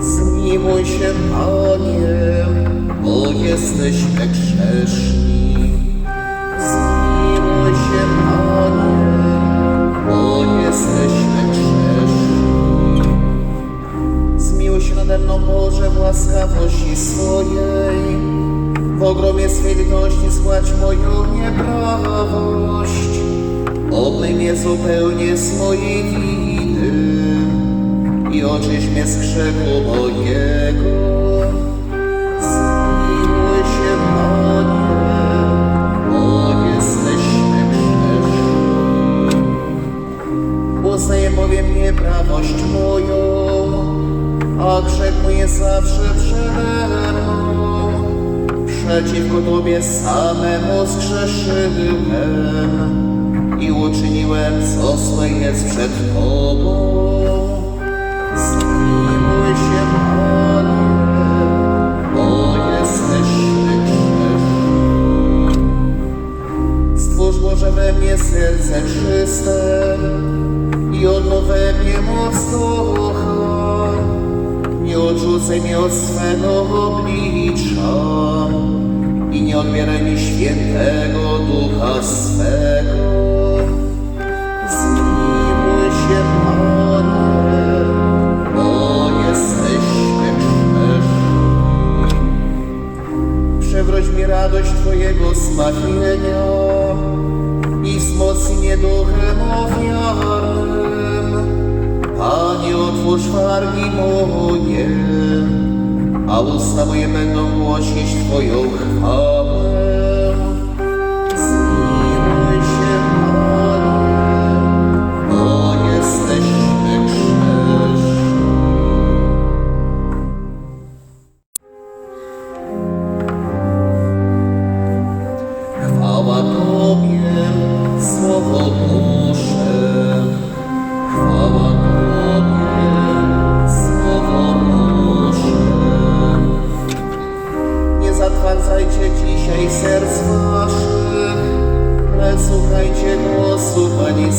Zmiłuj się, Panie, bo jesteśmy grzeszni. Zmiłuj się, Panie, bo jesteśmy grzeszni. Zmiłuj się nade mną, Boże, w łaskawości swojej. W ogromie swej litości schładź moją nieprawość. Obmyj mnie zupełnie z mojej winy i oczyś mnie z grzechu mojego. Zmiłuj się, Panie, bo jesteśmy grzeszni. Uznaję bowiem nieprawość moją, a grzech mój jest zawsze przede mną. Przeciwko Tobie samemu zgrzeszyłem i uczyniłem, co złe jest przed Tobą. Zmiłuj się, Panie, bo jesteśmy grzeszni. Stwórz Boże we mnie serce czyste i odnów we mnie moc ducha. Nie odrzucaj mnie od swego oblicza i nie odbieraj mi świętego ducha swego. Mi radość Twojego zbawienia i wzmocnij mnie duchem ofiarnym. Panie, otwórz wargi moje, a usta moje będą głosić Twoją chwałę. Nie Zatwardzajcie dzisiaj serc waszych, ale słuchajcie głosu Pani